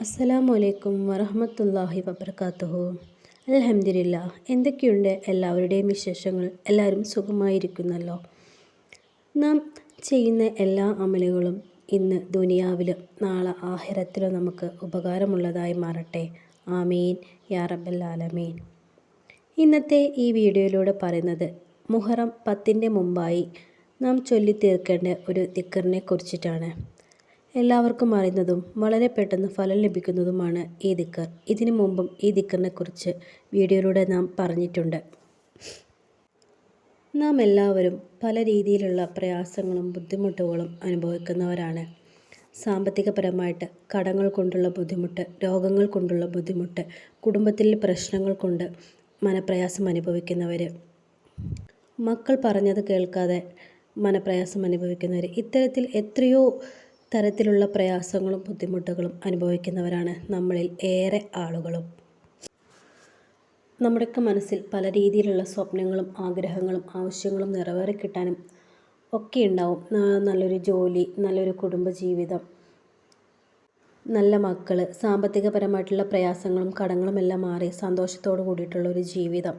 അസ്സലാമു അലൈക്കും വറഹമത്തല്ലാഹി വബർക്കാത്തുഹു. അലഹമില്ല എന്തൊക്കെയുണ്ട് എല്ലാവരുടെയും വിശേഷങ്ങൾ? എല്ലാവരും സുഖമായിരിക്കുന്നല്ലോ. നാം ചെയ്യുന്ന എല്ലാ അമലുകളും ഇന്ന് ദുനിയാവിലും നാളെ ആഹിരത്തിലും നമുക്ക് ഉപകാരമുള്ളതായി മാറട്ടെ. ആമീൻ. യാറബല്ലാലമീൻ ഇന്നത്തെ ഈ വീഡിയോയിലൂടെ പറയുന്നത് മുഹറം പത്തിന്റെ മുമ്പായി നാം ചൊല്ലി തീർക്കേണ്ട ഒരു ദിക്കറിനെ കുറിച്ചിട്ടാണ്. എല്ലാവർക്കും അറിയുന്നതും വളരെ പെട്ടെന്ന് ഫലം ലഭിക്കുന്നതുമാണ് ഈ ദിക്കർ. ഇതിനു മുമ്പും ഈ ദിക്കറിനെക്കുറിച്ച് വീഡിയോയിലൂടെ നാം പറഞ്ഞിട്ടുണ്ട്. നാം എല്ലാവരും പല രീതിയിലുള്ള പ്രയാസങ്ങളും ബുദ്ധിമുട്ടുകളും അനുഭവിക്കുന്നവരാണ്. സാമ്പത്തികപരമായിട്ട് കടങ്ങൾ കൊണ്ടുള്ള ബുദ്ധിമുട്ട് രോഗങ്ങൾ കൊണ്ടുള്ള ബുദ്ധിമുട്ട് കുടുംബത്തിലെ പ്രശ്നങ്ങൾ കൊണ്ട് മനപ്രയാസം അനുഭവിക്കുന്നവർ മക്കൾ പറഞ്ഞത് കേൾക്കാതെ മനപ്രയാസം അനുഭവിക്കുന്നവർ ഇത്തരത്തിൽ എത്രയോ തരത്തിലുള്ള പ്രയാസങ്ങളും ബുദ്ധിമുട്ടുകളും അനുഭവിക്കുന്നവരാണ് നമ്മളിൽ ഏറെ ആളുകളും. നമ്മുടെയൊക്കെ മനസ്സിൽ പല രീതിയിലുള്ള സ്വപ്നങ്ങളും ആഗ്രഹങ്ങളും ആവശ്യങ്ങളും നിറവേറി കിട്ടാനും ഒക്കെ ഉണ്ടാവും നല്ലൊരു ജോലി നല്ലൊരു കുടുംബജീവിതം നല്ല മക്കൾ സാമ്പത്തികപരമായിട്ടുള്ള പ്രയാസങ്ങളും കടങ്ങളും എല്ലാം മാറി സന്തോഷത്തോടു കൂടിയിട്ടുള്ള ഒരു ജീവിതം.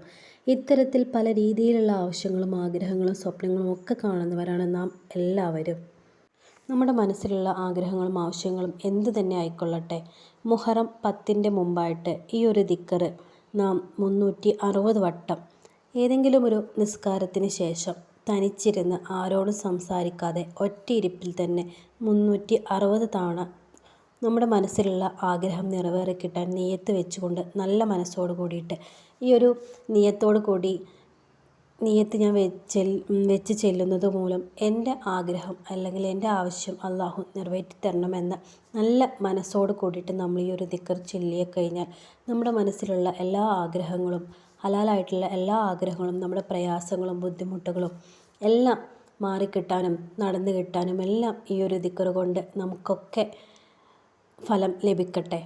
ഇത്തരത്തിൽ പല രീതിയിലുള്ള ആവശ്യങ്ങളും ആഗ്രഹങ്ങളും സ്വപ്നങ്ങളും ഒക്കെ കാണുന്നവരാണ് നാം എല്ലാവരും. നമ്മുടെ മനസ്സിലുള്ള ആഗ്രഹങ്ങളും ആവശ്യങ്ങളും എന്തു തന്നെ ആയിക്കൊള്ളട്ടെ. മുഹറം പത്തിന്റെ മുമ്പായിട്ട് ഈ ഒരു ദിക്കറ് നാം മുന്നൂറ്റി അറുപത് വട്ടം ഏതെങ്കിലും ഒരു നിസ്കാരത്തിന് ശേഷം തനിച്ചിരുന്ന് ആരോടും സംസാരിക്കാതെ ഒറ്റയിരിപ്പിൽ തന്നെ മുന്നൂറ്റി അറുപത് തവണ നമ്മുടെ മനസ്സിലുള്ള ആഗ്രഹം നിറവേറി കിട്ടാൻ നീയത്ത് വെച്ചുകൊണ്ട് നല്ല മനസ്സോട് കൂടിയിട്ട് ഈ ഒരു നീയത്തോടു കൂടി നിയത്ത് ഞാൻ വെച്ച് വെച്ച് ചെല്ലുന്നത് മൂലം എന്റെ ആഗ്രഹം അല്ലെങ്കിൽ എന്റെ ആവശ്യം അള്ളാഹു നിറവേറ്റി തരണമെന്ന് നല്ല മനസ്സോട് കൂടിയിട്ട് നമ്മൾ ഈ ഒരു ദിക്കർ ചൊല്ലിയ കഴിഞ്ഞാൽ നമ്മുടെ മനസ്സിലുള്ള എല്ലാ ആഗ്രഹങ്ങളും ഹലാലായിട്ടുള്ള എല്ലാ ആഗ്രഹങ്ങളും നമ്മുടെ പ്രയാസങ്ങളും ബുദ്ധിമുട്ടുകളും എല്ലാം മാറിക്കിട്ടാനും നടന്നു കിട്ടാനും എല്ലാം ഈ ഒരു ദിക്കർ കൊണ്ട് നമുക്കൊക്കെ ഫലം ലഭിക്കട്ടെ.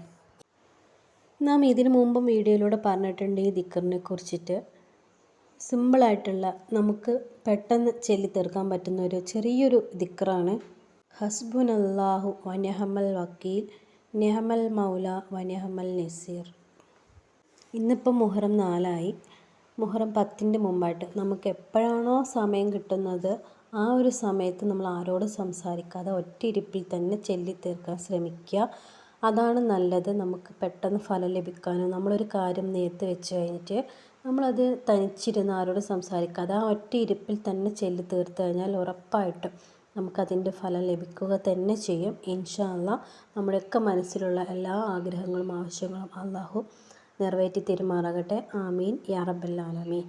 നാം ഇതിനു മുമ്പും വീഡിയോയിലൂടെ പറഞ്ഞിട്ടുണ്ട് ഈ ദിക്കറിനെ കുറിച്ചിട്ട്. സിമ്പിളായിട്ടുള്ള നമുക്ക് പെട്ടെന്ന് ചൊല്ലി തീർക്കാൻ പറ്റുന്ന ഒരു ചെറിയൊരു ദിക്റാണ് ഹസ്ബുൻ അള്ളാഹു വനഹമൽ വക്കീൽ നെഹമൽ മൗല വനഹമൽ നസീർ. ഇന്നിപ്പം മുഹറം നാലായി. മുഹറം പത്തിന്റെ മുമ്പായിട്ട് നമുക്ക് എപ്പോഴാണോ സമയം കിട്ടുന്നത് ആ ഒരു സമയത്ത് നമ്മൾ ആരോടും സംസാരിക്കാതെ ഒറ്റയിരിപ്പിൽ തന്നെ ചൊല്ലി തീർക്കാൻ ശ്രമിക്കുക. അതാണ് നല്ലത്. നമുക്ക് പെട്ടെന്ന് ഫലം ലഭിക്കാനും നമ്മളൊരു കാര്യം നേരത്തെ വെച്ച് കഴിഞ്ഞിട്ട് നമ്മളത് തനിച്ചിരുന്ന് ആരോടും സംസാരിക്കാതെ ആ ഒറ്റ ഇരിപ്പിൽ തന്നെ ചൊല്ലി തീർത്ത് കഴിഞ്ഞാൽ ഉറപ്പായിട്ടും നമുക്കതിന്റെ ഫലം ലഭിക്കുക തന്നെ ചെയ്യും. ഇൻഷാ നമ്മുടെയൊക്കെ മനസ്സിലുള്ള എല്ലാ ആഗ്രഹങ്ങളും ആവശ്യങ്ങളും അള്ളാഹു നിറവേറ്റി തീരുമാറാകട്ടെ. ആമീൻ. യാ റബ്ബൽ ആലമീൻ.